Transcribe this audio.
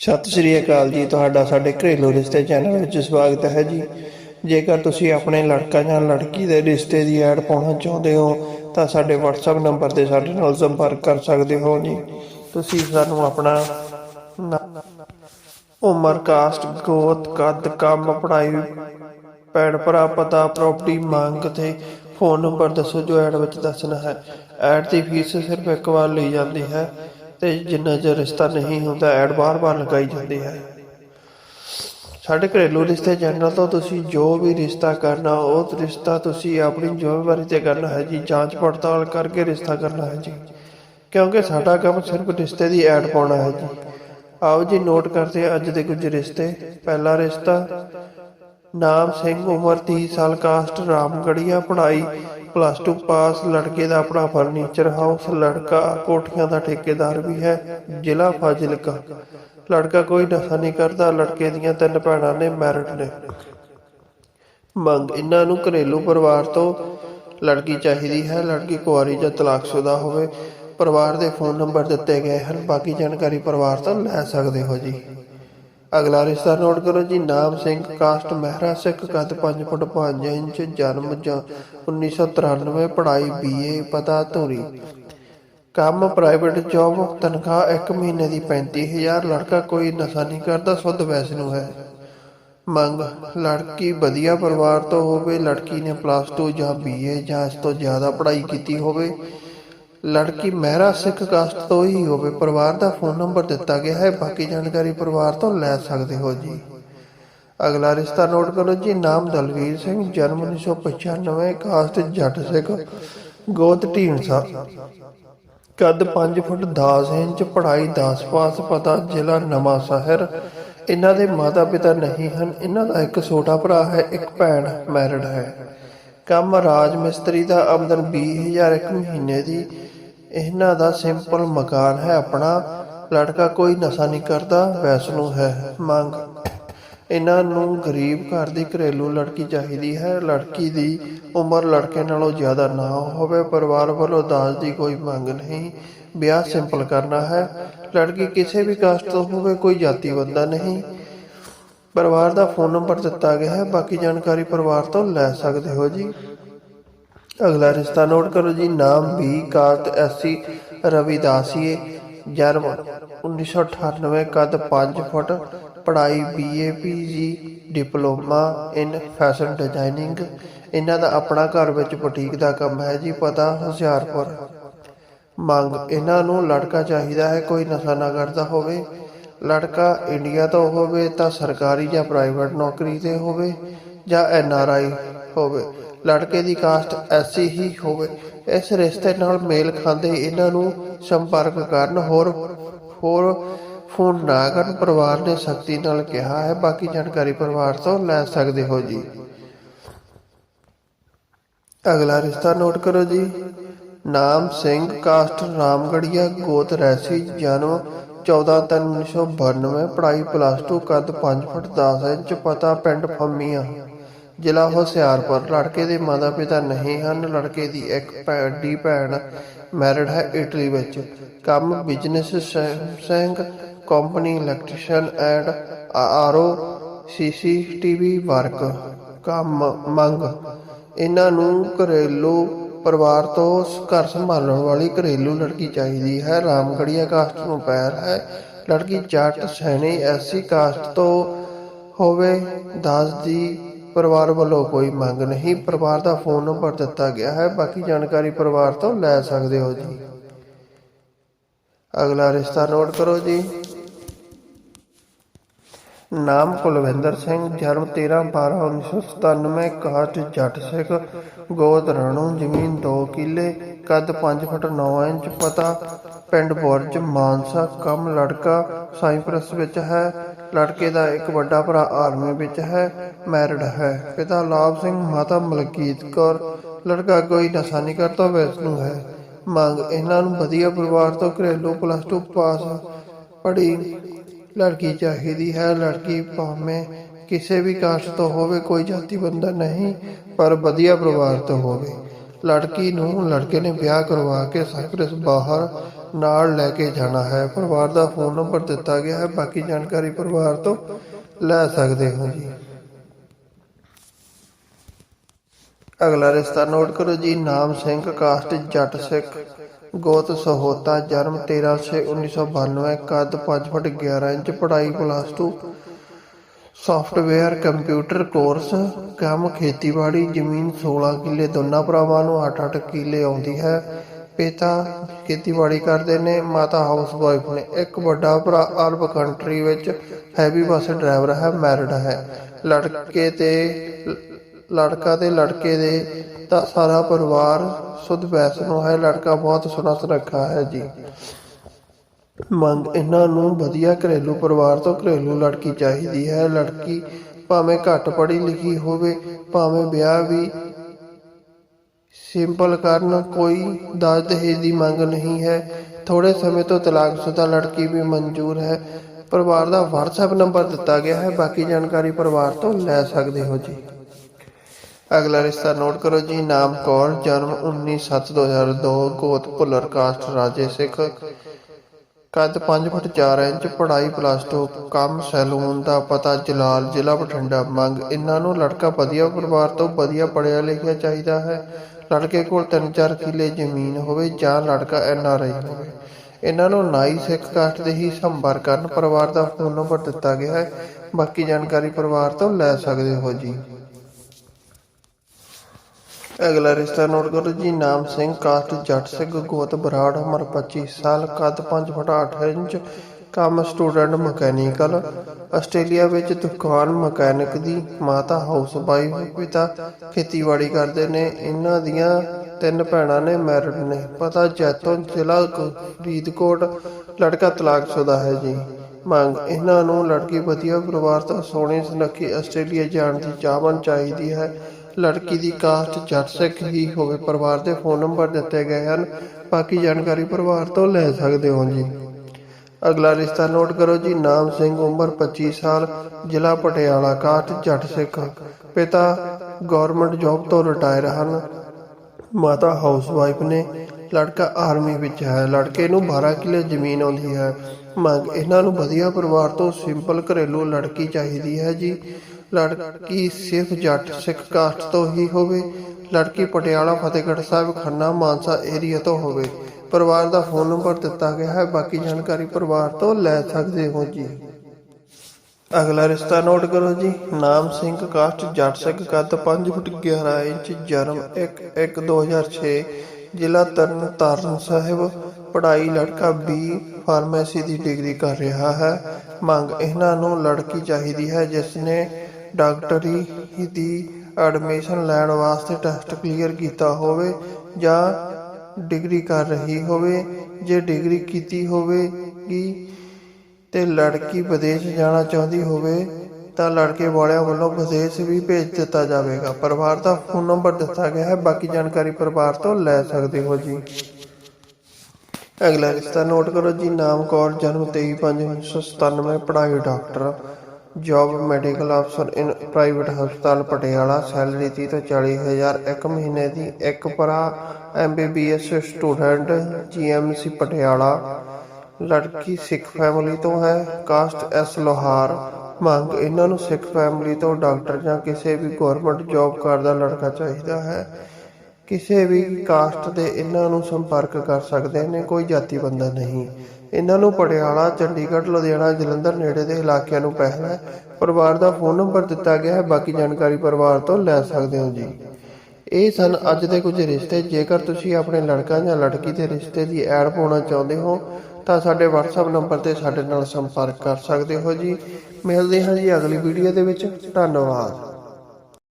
ਸਤਿ ਸ਼੍ਰੀ ਅਕਾਲ ਜੀ, ਤੁਹਾਡਾ ਸਾਡੇ ਘਰੇਲੂ ਰਿਸ਼ਤੇ ਚੈਨਲ ਵਿੱਚ ਸਵਾਗਤ ਹੈ ਜੀ। ਜੇਕਰ ਤੁਸੀਂ ਆਪਣੇ ਲੜਕਾ ਜਾਂ ਲੜਕੀ ਦੇ ਰਿਸ਼ਤੇ ਦੀ ਐਡ ਪਾਉਣਾ ਚਾਹੁੰਦੇ ਹੋ, ਤਾਂ ਸਾਡੇ WhatsApp ਨੰਬਰ ਤੇ ਸਾਡੇ ਨਾਲ ਸੰਪਰਕ ਕਰ ਸਕਦੇ ਹੋ ਜੀ। ਤੁਸੀਂ ਸਾਨੂੰ ਆਪਣਾ ਉਮਰ, ਕਾਸਟ, ਗੋਤ, ਕੱਦ, ਕੰਮ, ਪੜ੍ਹਾਈ, ਭੈਣ ਭਰਾ, ਪਤਾ ਪ੍ਰਾਪਰਟੀ ਮੰਗ ਤੇ ਫੋਨ ਨੰਬਰ ਦੱਸੋ ਜੋ ਐਡ ਵਿੱਚ ਦੱਸਣਾ ਹੈ। ਐਡ ਦੀ ਫੀਸ ਸਿਰਫ ਇੱਕ ਵਾਰ ਲਈ ਜਾਂਦੀ ਹੈ। ਤੇ ਜਿੰਨਾ ਚਿਰ ਰਿਸ਼ਤਾ ਨਹੀਂ ਹੁੰਦਾ, ਐਡ ਬਾਰ-ਬਾਰ ਲਗਾਈ ਜਾਂਦੀ ਹੈ ਸਾਡੇ ਘਰੇਲੂ ਰਿਸ਼ਤੇ ਚੈਨਲ ਤੋਂ ਤੁਸੀਂ ਜੋ ਵੀ ਰਿਸ਼ਤਾ ਕਰਨਾ, ਉਹ ਰਿਸ਼ਤਾ ਤੁਸੀਂ ਆਪਣੀ ਜ਼ਿੰਮੇਵਾਰੀ ਤੇ ਕਰਨਾ ਹੈ ਜੀ। ਜਾਂਚ ਪੜਤਾਲ ਕਰਕੇ ਰਿਸ਼ਤਾ ਕਰਨਾ ਹੈ ਜੀ। ਕਿਉਂਕਿ ਸਾਡਾ ਕੰਮ ਸਿਰਫ ਰਿਸ਼ਤੇ ਦੀ ਐਡ ਪਾਉਣਾ ਹੈ ਜੀ। ਆਓ ਜੀ ਨੋਟ ਕਰਦੇ ਹਾਂ ਅੱਜ ਦੇ ਕੁਝ ਰਿਸ਼ਤੇ। ਪਹਿਲਾ ਰਿਸ਼ਤਾ, ਨਾਮ ਸਿੰਘ, ਉਮਰ 30 ਸਾਲ ਕਾਸਟ ਰਾਮਗੜੀਆ ਪੜ੍ਹਾਈ ਪਲੱਸ 2 ਪਾਸ ਲੜਕੇ ਦਾ ਆਪਣਾ ਫਰਨੀਚਰ ਹਾਊਸ ਲੜਕਾ ਕੋਠੀਆਂ ਦਾ ਠੇਕੇਦਾਰ ਵੀ ਹੈ, ਜ਼ਿਲ੍ਹਾ ਫਾਜ਼ਿਲਕਾ। ਲੜਕਾ ਕੋਈ ਨਸ਼ਾ ਨਹੀਂ ਕਰਦਾ, ਲੜਕੇ ਦੀਆਂ ਤਿੰਨ ਭੈਣਾਂ ਨੇ ਮੈਰਿਟ ਨੇ। ਮੰਗ, ਇਹਨਾਂ ਨੂੰ ਘਰੇਲੂ ਪਰਿਵਾਰ ਤੋਂ ਲੜਕੀ ਚਾਹੀਦੀ ਹੈ, ਲੜਕੀ ਕੁਆਰੀ ਜਾਂ ਤਲਾਕਸ਼ੁਦਾ ਹੋਵੇ। ਪਰਿਵਾਰ ਦੇ ਫੋਨ ਨੰਬਰ ਦਿੱਤੇ ਗਏ ਹਨ, ਬਾਕੀ ਜਾਣਕਾਰੀ ਪਰਿਵਾਰ ਤੋਂ ਲੈ ਸਕਦੇ ਹੋ ਜੀ। ਅਗਲਾ ਰਿਸ਼ਤਾ ਨੋਟ ਕਰੋ ਜੀ, ਨਾਮ ਸਿੰਘ, ਕਾਸਟ ਮਹਿਰਾ ਸਿੱਖ ਕੱਦ 5 ਫੁੱਟ 5 ਇੰਚ, ਜਨਮ ਜਾਂ 1993 ਪੜ੍ਹਾਈ ਬੀਏ ਪਤਾ ਧੂਰੀ। ਕੰਮ ਪ੍ਰਾਈਵੇਟ ਜੌਬ, ਤਨਖਾਹ 1 ਮਹੀਨੇ ਦੀ 35000 ਲੜਕਾ ਕੋਈ ਨਸ਼ਾ ਨਹੀਂ ਕਰਦਾ, ਸੁੱਧ ਵੈਸ ਹੈ। ਮੰਗ, ਲੜਕੀ ਵਧੀਆ ਪਰਿਵਾਰ ਤੋਂ ਹੋਵੇ, ਲੜਕੀ ਨੇ ਪਲੱਸ 2 ਜਾਂ ਬੀਏ ਜਾਂ ਇਸ ਤੋਂ ਜ਼ਿਆਦਾ ਪੜ੍ਹਾਈ ਕੀਤੀ ਹੋਵੇ ਲੜਕੀ ਮਹਿਰਾ ਸਿੱਖ ਕਾਸਟ ਤੋਂ ਹੀ ਹੋਵੇ, ਪਰਿਵਾਰ ਦਾ ਫੋਨ ਨੰਬਰ ਦਿੱਤਾ ਗਿਆ ਹੈ, ਬਾਕੀ ਜਾਣਕਾਰੀ ਪਰਿਵਾਰ ਤੋਂ ਲੈ ਸਕਦੇ ਹੋ ਜੀ। ਅਗਲਾ ਰਿਸ਼ਤਾ ਨੋਟ ਕਰੋ ਜੀ, ਨਾਮ ਦਲਵੀਰ ਸਿੰਘ, ਜਨਮ 1995 ਕਾਸਟ ਜੱਟ ਸਿੱਖ, ਗੋਤ ਢੀਂਡਸਾ। ਕੱਦ 5 ਫੁੱਟ 10 ਇੰਚ, ਪੜ੍ਹਾਈ 10 ਪਾਸ, ਪਤਾ ਜ਼ਿਲ੍ਹਾ ਨਵਾਂ ਸ਼ਹਿਰ। ਇਹਨਾਂ ਦੇ ਮਾਤਾ ਪਿਤਾ ਨਹੀਂ ਹਨ, ਇਹਨਾਂ ਦਾ ਇੱਕ ਛੋਟਾ ਭਰਾ ਹੈ, ਇੱਕ ਭੈਣ ਮੈਰਿਡ ਹੈ। ਕੰਮ ਰਾਜ ਮਿਸਤਰੀ ਦਾ ਆਮਦਨ 20000 ਇੱਕ ਮਹੀਨੇ ਦੀ ਇਹਨਾਂ ਦਾ ਸਿੰਪਲ ਮਕਾਨ ਹੈ ਆਪਣਾ। ਲੜਕਾ ਕੋਈ ਨਸ਼ਾ ਨਹੀਂ ਕਰਦਾ, ਵੈਸਨੂੰ ਹੈ, ਮੰਗ। ਇਹਨਾਂ ਨੂੰ ਗਰੀਬ ਘਰ ਦੀ ਘਰੇਲੂ ਲੜਕੀ ਚਾਹੀਦੀ ਹੈ। ਲੜਕੀ ਦੀ ਉਮਰ ਲੜਕੇ ਨਾਲੋਂ ਜ਼ਿਆਦਾ ਨਾ ਹੋਵੇ, ਪਰਿਵਾਰ ਵੱਲੋਂ ਦਾਜ ਦੀ ਕੋਈ ਮੰਗ ਨਹੀਂ। ਵਿਆਹ ਸਿੰਪਲ ਕਰਨਾ ਹੈ। ਲੜਕੀ ਕਿਸੇ ਵੀ ਕਾਸਟ ਤੋਂ ਹੋਵੇ, ਕੋਈ ਜਾਤੀ ਬੰਦਾ ਨਹੀਂ। ਪਰਿਵਾਰ ਦਾ ਫੋਨ ਨੰਬਰ ਦਿੱਤਾ ਗਿਆ ਹੈ। ਬਾਕੀ ਜਾਣਕਾਰੀ ਪਰਿਵਾਰ ਤੋਂ ਲੈ ਸਕਦੇ ਹੋ ਜੀ। ਅਗਲਾ ਰਿਸ਼ਤਾ ਨੋਟ ਕਰੋ ਜੀ, ਨਾਮ ਵੀ ਕਾਸਟ ਐਸਸੀ ਰਵਿਦਾਸੀਏ ਜਨਮ 1998 ਕੱਦ 5 ਫੁੱਟ, ਪੜ੍ਹਾਈ BA PG diploma in fashion designing ਇਹਨਾਂ ਦਾ ਆਪਣਾ ਘਰ ਵਿੱਚ ਬੁਟੀਕ ਦਾ ਕੰਮ ਹੈ ਜੀ, ਪਤਾ ਹੁਸ਼ਿਆਰਪੁਰ। ਮੰਗ, ਇਹਨਾਂ ਨੂੰ ਲੜਕਾ ਚਾਹੀਦਾ ਹੈ, ਕੋਈ ਨਸ਼ਾ ਨਾ ਕਰਦਾ ਹੋਵੇ। ਲੜਕਾ ਇੰਡੀਆ ਤੋਂ ਹੋਵੇ ਤਾਂ ਸਰਕਾਰੀ ਜਾਂ ਪ੍ਰਾਈਵੇਟ ਨੌਕਰੀ ਤੇ ਹੋਵੇ ਜਾਂ ਐਨ ਆਰ ਆਈ ਹੋਵੇ। ਲੜਕੇ ਦੀ ਕਾਸਟ ਐਸੀ ਹੀ ਹੋਵੇ। ਇਸ ਰਿਸ਼ਤੇ ਨਾਲ ਮੇਲ ਖਾਂਦੇ ਇਹਨਾਂ ਨੂੰ ਸੰਪਰਕ ਕਰਨ ਹੋਰ ਹੋਰ ਫੋਨ ਨਾ ਕਰਨ। ਪਰਿਵਾਰ ਨੇ ਸਖਤੀ ਨਾਲ ਕਿਹਾ ਹੈ, ਬਾਕੀ ਜਾਣਕਾਰੀ ਪਰਿਵਾਰ ਤੋਂ ਲੈ ਸਕਦੇ ਹੋ ਜੀ। ਅਗਲਾ ਰਿਸ਼ਤਾ ਨੋਟ ਕਰੋ ਜੀ। ਨਾਮ ਸਿੰਘ, ਕਾਸਟ ਰਾਮਗੜੀਆ, ਗੋਤ ਰੈਸੀ, ਜਨਮ 14 ਤਿੰਨ 1992 ਪੜ੍ਹਾਈ ਪਲੱਸ 2 ਕੱਦ 5 ਫੁੱਟ 10 ਇੰਚ, ਪਤਾ ਪਿੰਡ ਫੰਮੀਆਂ। ਜ਼ਿਲ੍ਹਾ ਹੁਸ਼ਿਆਰਪੁਰ, ਲੜਕੇ ਦੇ ਮਾਤਾ ਪਿਤਾ ਨਹੀਂ ਹਨ, ਲੜਕੇ ਦੀ ਇੱਕ ਭੈਣ, ਦੀ ਭੈਣ ਮੈਰਿਡ ਹੈ ਇਟਲੀ ਵਿੱਚ। ਕੰਮ business ਸੈਂਗ company electrician and RO CCTV work ਕੰਮ ਮੰਗ। ਇਹਨਾਂ ਨੂੰ ਘਰੇਲੂ ਪਰਿਵਾਰ ਤੋਂ ਘਰ ਸੰਭਾਲਣ ਵਾਲੀ ਘਰੇਲੂ ਲੜਕੀ ਚਾਹੀਦੀ ਹੈ। ਰਾਮਗੜੀਆ ਕਾਸਟ ਨੂੰ ਪੈਰ ਹੈ। ਲੜਕੀ ਜੱਟ, ਸੈਣੀ ਐਸੀ ਕਾਸਟ ਤੋਂ ਹੋਵੇ, ਦਾਸ ਦੀ ਪਰਿਵਾਰ ਵੱਲੋਂ ਕੋਈ ਮੰਗ ਨਹੀਂ। ਪਰਿਵਾਰ ਦਾ ਫੋਨ ਨੰਬਰ ਦਿੱਤਾ ਗਿਆ ਹੈ। ਬਾਕੀ ਜਾਣਕਾਰੀ ਪਰਿਵਾਰ ਤੋਂ ਲੈ ਸਕਦੇ ਹੋ ਜੀ। ਅਗਲਾ ਰਿਸ਼ਤਾ ਨੋਟ ਕਰੋ ਜੀ। ਨਾਮ ਕੁਲਵਿੰਦਰ ਸਿੰਘ, ਜਨਮ 13 12 1997 ਕਾਸਟ ਜੱਟ ਸਿੱਖ ਗੋਤ ਰਾਣੂ, ਜ਼ਮੀਨ 2 ਕਿੱਲੇ, ਕੱਦ 5 ਫੁੱਟ 9 ਇੰਚ, ਪਤਾ ਪਿੰਡ ਬੁਰਜ, ਮਾਨਸਾ, ਕੰਮ ਲੜਕਾ, ਸਾਈਪ੍ਰਸ ਵਿੱਚ ਹੈ। ਲੜਕੇ ਦਾ ਇੱਕ ਵੱਡਾ ਭਰਾ ਆਰਮੀ ਵਿੱਚ ਹੈ, ਮੈਰਿਡ ਹੈ। ਪਿਤਾ ਲਾਭ ਸਿੰਘ, ਮਾਤਾ ਮਲਕੀਤ ਕੌਰ। ਲੜਕਾ ਕੋਈ ਨਸ਼ਾ ਨਹੀਂ ਕਰਦਾ, ਵੈਸਨੂੰ ਹੈ। ਮੰਗ, ਇਹਨਾਂ ਨੂੰ ਵਧੀਆ ਪਰਿਵਾਰ ਤੋਂ ਘਰੇਲੂ ਪਲੱਸ 2 ਪਾਸ ਪੜ੍ਹੀ ਲੜਕੀ ਚਾਹੀਦੀ ਹੈ। ਲੜਕੀ ਭਾਵੇਂ ਕਿਸੇ ਵੀ ਕਾਸਟ ਤੋਂ ਹੋਵੇ, ਕੋਈ ਜਾਤੀ ਬੰਦਾ ਨਹੀਂ, ਪਰ ਵਧੀਆ ਪਰਿਵਾਰ ਤੋਂ ਹੋਵੇ। ਲੜਕੀ ਨੂੰ, ਲੜਕੇ ਨੇ ਵਿਆਹ ਕਰਵਾ ਕੇ ਸਾਈਪ੍ਰਸ ਬਾਹਰ ਨਾਲ ਲੈ ਕੇ ਜਾਣਾ ਹੈ। ਪਰਿਵਾਰ ਦਾ ਫੋਨ ਨੰਬਰ ਦਿੱਤਾ ਗਿਆ ਹੈ। ਬਾਕੀ ਜਾਣਕਾਰੀ ਪਰਿਵਾਰ ਤੋਂ ਲੈ ਸਕਦੇ ਹੋ ਜੀ। ਅਗਲਾ ਰਿਸ਼ਤਾ ਨੋਟ ਕਰੋ ਜੀ। ਨਾਮ ਸਿੰਘ, ਕਾਸਟ ਜੱਟ ਸਿੱਖ, ਗੋਤ ਸਹੋਤਾ, ਜਨਮ 13/6/1992 ਕੱਦ 5 ਫੁੱਟ 11 ਇੰਚ, ਪੜ੍ਹਾਈ ਪਲੱਸ 2 ਸੌਫਟਵੇਅਰ ਕੰਪਿਊਟਰ ਕੋਰਸ ਕੰਮ ਖੇਤੀਬਾੜੀ, ਜ਼ਮੀਨ 16 ਕਿੱਲੇ, ਦੋਨਾਂ ਭਰਾਵਾਂ ਨੂੰ 8-8 ਕਿੱਲੇ ਆਉਂਦੀ ਹੈ। ਪਿਤਾ ਖੇਤੀਬਾੜੀ ਕਰਦੇ ਨੇ, ਮਾਤਾ ਹਾਊਸ ਵਾਈਫ ਨੇ। ਇੱਕ ਵੱਡਾ ਭਰਾ ਅਰਬ ਕੰਟਰੀ ਵਿੱਚ ਹੈਵੀ ਬੱਸ ਡਰਾਈਵਰ ਹੈ ਮੈਰਿਡ ਹੈ। ਲੜਕੇ ਤੇ ਲੜਕਾ ਤੇ ਲੜਕੇ ਦੇ ਦਾ ਸਾਰਾ ਪਰਿਵਾਰ ਸੁਧ ਵੈਸ਼ਨੋ ਹੈ। ਲੜਕਾ ਬਹੁਤ ਸੋਹਣਾ ਸੁਨੱਖਾ ਹੈ ਜੀ। ਮੰਗ ਇਹਨਾਂ ਨੂੰ ਵਧੀਆ ਘਰੇਲੂ ਪਰਿਵਾਰ ਤੋਂ ਘਰੇਲੂ ਲੜਕੀ ਚਾਹੀਦੀ ਹੈ। ਲੜਕੀ ਭਾਵੇਂ ਘੱਟ ਪੜ੍ਹੀ ਲਿਖੀ ਹੋਵੇ, ਭਾਵੇਂ ਵਿਆਹ ਵੀ ਸਿੰਪਲ ਕਾਰਨ ਕੋਈ ਦਾਜ ਦਹੇਜ ਦੀ ਮੰਗ ਨਹੀਂ ਹੈ। ਥੋੜੇ ਸਮੇਂ ਤੋਂ ਤਲਾਕਸ਼ੁਦਾ ਲੜਕੀ ਵੀ ਮਨਜ਼ੂਰ ਹੈ। ਪਰਿਵਾਰ ਦਾ WhatsApp ਨੰਬਰ ਦਿੱਤਾ ਗਿਆ ਹੈ। ਬਾਕੀ ਜਾਣਕਾਰੀ ਪਰਿਵਾਰ ਤੋਂ ਲੈ ਸਕਦੇ ਹੋ ਜੀ। ਅਗਲਾ ਰਿਸ਼ਤਾ ਨੋਟ ਕਰੋ ਜੀ। ਨਾਮ ਕੌਰ, ਜਨਮ 19/7/2002 ਗੋਤ ਭੁੱਲਰ, ਕਾਸਟ ਰਾਜੇ ਸਿੱਖ। ਕੱਦ 5 ਫੁੱਟ 4 ਇੰਚ, ਪੜ੍ਹਾਈ ਪਲੱਸ 2 ਕੰਮ ਸੈਲੂਨ ਦਾ ਪਤਾ ਜਲਾਲ, ਜ਼ਿਲ੍ਹਾ ਬਠਿੰਡਾ। ਮੰਗ, ਇਹਨਾਂ ਨੂੰ ਲੜਕਾ ਵਧੀਆ ਪਰਿਵਾਰ ਤੋਂ ਵਧੀਆ ਪੜ੍ਹਿਆ ਲਿਖਿਆ ਚਾਹੀਦਾ ਹੈ। ਲੜਕੇ ਕੋਲ 3-4 ਕਿੱਲੇ ਜ਼ਮੀਨ ਹੋਵੇ ਜਾਂ ਲੜਕਾ ਐਨ ਹੋਵੇ। ਇਹਨਾਂ ਨੂੰ ਨਾਈ ਸਿੱਖ ਕਾਸਟ ਦੇ ਹੀ ਸੰਪਰਕ ਕਰਨ ਪਰਿਵਾਰ ਦਾ ਫੋਨ ਨੰਬਰ ਦਿੱਤਾ ਗਿਆ ਹੈ। ਬਾਕੀ ਜਾਣਕਾਰੀ ਪਰਿਵਾਰ ਤੋਂ ਲੈ ਸਕਦੇ ਹੋ ਜੀ। ਅਗਲਾ ਰਿਸ਼ਤਾ ਨੋਟ ਕਰੋ ਜੀ। ਨਾਮ ਸਿੰਘ, ਕਾਸਟ ਜੱਟ ਸਿੰਘ, ਗੋਤ ਬਰਾੜ, ਉਮਰ 25 ਸਾਲ, ਕੱਦ 5 ਫੁੱਟ 8 ਇੰਚ ਕੰਮ ਸਟੂਡੈਂਟ ਮਕੈਨੀਕਲ, ਆਸਟ੍ਰੇਲੀਆ ਵਿੱਚ ਦੁਕਾਨ ਮਕੈਨਿਕ ਦੀ ਮਾਤਾ ਹਾਊਸ ਵਾਈਫ ਪਿਤਾ ਖੇਤੀਬਾੜੀ ਕਰਦੇ ਨੇ। ਇਹਨਾਂ ਦੀਆਂ ਤਿੰਨ ਭੈਣਾਂ ਨੇ ਮੈਰਿਡ ਨੇ। ਪਤਾ ਜੈਤੋਂ ਜ਼ਿਲ੍ਹਾ ਫਰੀਦਕੋਟ, ਲੜਕਾ ਤਲਾਕਸ਼ੁਦਾ ਹੈ ਜੀ। ਮੰਗ, ਇਹਨਾਂ ਨੂੰ ਲੜਕੀ ਵਧੀਆ ਪਰਿਵਾਰ ਤੋਂ ਸੋਹਣੀ ਸੁਨੱਖੀ ਆਸਟ੍ਰੇਲੀਆ ਜਾਣ ਦੀ ਚਾਹਵਾਨ ਚਾਹੀਦੀ ਹੈ। ਲੜਕੀ ਦੀ ਕਾਸਟ ਜੱਟ ਸਿੱਖ ਹੀ ਹੋਵੇ, ਪਰਿਵਾਰ ਦੇ ਫੋਨ ਨੰਬਰ ਦਿੱਤੇ ਗਏ ਹਨ। ਬਾਕੀ ਜਾਣਕਾਰੀ ਪਰਿਵਾਰ ਤੋਂ ਲੈ ਸਕਦੇ ਹੋ ਜੀ। ਅਗਲਾ ਰਿਸ਼ਤਾ ਨੋਟ ਕਰੋ ਜੀ, ਨਾਮ ਸਿੰਘ, ਉਮਰ 25 ਸਾਲ, ਜ਼ਿਲ੍ਹਾ ਪਟਿਆਲਾ ਕਾਸਟ ਜੱਟ ਸਿੱਖ। ਪਿਤਾ ਗਵਰਨਮੈਂਟ ਜੌਬ ਤੋਂ ਰਿਟਾਇਰ ਹਨ। ਮਾਤਾ ਹਾਊਸਵਾਈਫ ਨੇ। ਲੜਕਾ ਆਰਮੀ ਵਿੱਚ ਹੈ। ਲੜਕੇ ਨੂੰ 12 ਕਿੱਲੇ ਜ਼ਮੀਨ ਆਉਂਦੀ ਹੈ। ਮੰਗ, ਇਹਨਾਂ ਨੂੰ ਵਧੀਆ ਪਰਿਵਾਰ ਤੋਂ ਸਿੰਪਲ ਘਰੇਲੂ ਲੜਕੀ ਚਾਹੀਦੀ ਹੈ ਜੀ। ਲੜਕੀ ਸਿਰਫ ਜੱਟ ਸਿੱਖ ਕਾਸਟ ਤੋਂ ਹੀ ਹੋਵੇ। ਲੜਕੀ ਪਟਿਆਲਾ, ਫਤਿਹਗੜ੍ਹ ਸਾਹਿਬ, ਖੰਨਾ, ਮਾਨਸਾ ਏਰੀਆ ਤੋਂ ਹੋਵੇ। ਪਰਿਵਾਰ ਦਾ ਫੋਨ ਨੰਬਰ ਦਿੱਤਾ ਗਿਆ ਹੈ। ਬਾਕੀ ਜਾਣਕਾਰੀ ਪਰਿਵਾਰ ਤੋਂ ਲੈ ਸਕਦੇ ਹੋ ਜੀ। ਅਗਲਾ ਰਿਸ਼ਤਾ ਨੋਟ ਕਰੋ ਜੀ। ਨਾਮ ਸਿੰਘ, ਕਾਸਟ, ਜੱਟ ਸਿੰਘ, ਕੱਦ 5 ਫੁੱਟ 11 ਇੰਚ, ਜਨਮ 1 1 2006 ਜ਼ਿਲ੍ਹਾ ਤਰਨ ਤਾਰਨ ਸਾਹਿਬ। ਪੜ੍ਹਾਈ ਲੜਕਾ ਬੀ ਫਾਰਮੇਸੀ ਦੀ ਡਿਗਰੀ ਕਰ ਰਿਹਾ ਹੈ। ਮੰਗ ਇਹਨਾਂ ਨੂੰ ਲੜਕੀ ਚਾਹੀਦੀ ਹੈ, ਜਿਸ ਨੇ ਡਾਕਟਰੀ ਦੀ ਐਡਮਿਸ਼ਨ ਲੈਣ ਵਾਸਤੇ ਟੈਸਟ ਕਲੀਅਰ ਕੀਤਾ ਹੋਵੇ ਜਾਂ ਡਿਗਰੀ ਕਰ ਰਹੀ ਹੋਵੇ, ਜੇ ਡਿਗਰੀ ਕੀਤੀ ਹੋਵੇਗੀ ਤੇ ਲੜਕੀ ਵਿਦੇਸ਼ ਜਾਣਾ ਚਾਹੁੰਦੀ ਹੋਵੇ, ਤਾਂ ਲੜਕੇ ਵਾਲਿਆਂ ਵੱਲੋਂ ਵਿਦੇਸ਼ ਵੀ ਭੇਜ ਦਿੱਤਾ ਜਾਵੇਗਾ। ਪਰਿਵਾਰ ਦਾ ਫੋਨ ਨੰਬਰ ਦਿੱਤਾ ਗਿਆ ਹੈ, ਬਾਕੀ ਜਾਣਕਾਰੀ ਪਰਿਵਾਰ ਤੋਂ ਲੈ ਸਕਦੇ ਹੋ ਜੀ। ਅਗਲਾ ਰਿਸ਼ਤਾ ਨੋਟ ਕਰੋ ਜੀ, ਨਾਮ ਕੌਰ, ਜਨਮ 23/5/1997 ਪੜ੍ਹਾਈ ਡਾਕਟਰ। ਜੌਬ ਮੈਡੀਕਲ ਅਫਸਰ ਇਨ ਪ੍ਰਾਈਵੇਟ ਹਸਪਤਾਲ ਪਟਿਆਲਾ, ਸੈਲਰੀ 30 ਤੋਂ 40 ਹਜ਼ਾਰ ਇੱਕ ਮਹੀਨੇ ਦੀ ਇੱਕ ਭਰਾ ਐਮਬੀਬੀਐਸ ਸਟੂਡੈਂਟ ਜੀਐਮਸੀ ਪਟਿਆਲਾ। ਲੜਕੀ ਸਿੱਖ ਫੈਮਿਲੀ ਤੋਂ ਹੈ, ਕਾਸਟ ਐਸ ਲੋਹਾਰ। ਮੰਗ, ਇਹਨਾਂ ਨੂੰ ਸਿੱਖ ਫੈਮਿਲੀ ਤੋਂ ਡਾਕਟਰ ਜਾਂ ਕਿਸੇ ਵੀ ਗਵਰਨਮੈਂਟ ਜੌਬ ਕਰਦਾ ਲੜਕਾ ਚਾਹੀਦਾ ਹੈ। ਕਿਸੇ ਵੀ ਕਾਸਟ ਦੇ ਇਹਨਾਂ ਨੂੰ ਸੰਪਰਕ ਕਰ ਸਕਦੇ ਨੇ, ਕੋਈ ਜਾਤੀ ਬੰਦਾ ਨਹੀਂ। ਇਹਨਾਂ ਨੂੰ ਪਟਿਆਲਾ, ਚੰਡੀਗੜ੍ਹ, ਲੁਧਿਆਣਾ, ਜਲੰਧਰ ਨੇੜੇ ਦੇ ਇਲਾਕਿਆਂ ਨੂੰ ਪਹਿਲ ਪਰਿਵਾਰ ਦਾ ਫੋਨ ਨੰਬਰ ਦਿੱਤਾ ਗਿਆ ਹੈ। ਬਾਕੀ ਜਾਣਕਾਰੀ ਪਰਿਵਾਰ ਤੋਂ ਲੈ ਸਕਦੇ ਹੋ ਜੀ। ਇਹ ਸਨ ਅੱਜ ਦੇ ਕੁਝ ਰਿਸ਼ਤੇ। ਜੇਕਰ ਤੁਸੀਂ ਆਪਣੇ ਲੜਕਾ ਜਾਂ ਲੜਕੀ ਦੇ ਰਿਸ਼ਤੇ ਦੀ ਐਡ ਪਾਉਣਾ ਚਾਹੁੰਦੇ ਹੋ, ਤਾਂ ਸਾਡੇ WhatsApp ਨੰਬਰ ਤੇ ਸਾਡੇ ਨਾਲ ਸੰਪਰਕ ਕਰ ਸਕਦੇ ਹੋ ਜੀ। ਮਿਲਦੇ ਹਾਂ ਜੀ ਅਗਲੀ ਵੀਡੀਓ ਦੇ ਵਿੱਚ। ਧੰਨਵਾਦ।